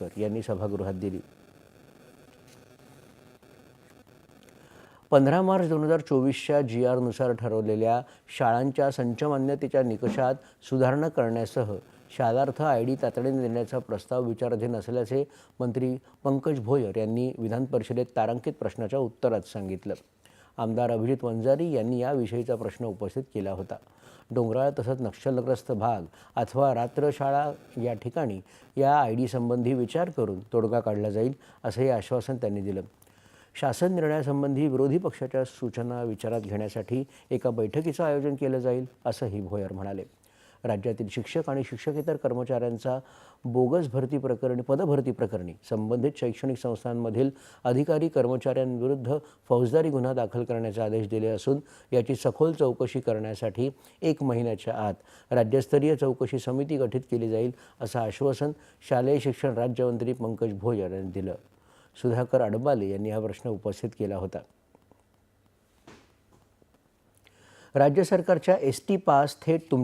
कर. यांनी सभागृहात दिली. पंधरा मार्च दोन हजार चोवीसच्या जी आरनुसार ठरवलेल्या शाळांच्या संचमान्यतेच्या निकषात सुधारणा करण्यासह शालार्थ आय डी तातडीने देण्याचा प्रस्ताव विचाराधीन असल्याचे मंत्री पंकज भोयर यांनी विधान परिषदेत तारांकित प्रश्नाच्या उत्तरात सांगितलं. आमदार अभिजित वंजारी यांनी याविषयीचा प्रश्न उपस्थित केला होता. डोंगराळ तसंच नक्षलग्रस्त भाग अथवा रात्रशाळा या ठिकाणी या आय डीसंबंधी विचार करून तोडगा काढला जाईल असंही आश्वासन त्यांनी दिलं. शासन निर्णयासंबंधी विरोधी पक्षाच्या सूचना विचारात घेण्यासाठी एका बैठकीचं आयोजन केलं जाईल असंही भोयर म्हणाले. राज्यातील शिक्षक आणि शिक्षकेतर कर्मचाऱ्यांचा बोगस भरती प्रकरणी पदभरती प्रकरणी संबंधित शैक्षणिक संस्थांमधील अधिकारी कर्मचाऱ्यांविरुद्ध फौजदारी गुन्हा दाखल करण्याचे आदेश दिले असून याची सखोल चौकशी करण्यासाठी एक महिन्याच्या आत राज्यस्तरीय चौकशी समिती गठीत केली जाईल असं आश्वासन शालेय शिक्षण राज्यमंत्री पंकज भोयर यांनी दिलं. सुधाकर अडबाले यांनी हा प्रश्न उपस्थित केला होता. राज्य सरकारच्या एस टी पास थेट तुमच्या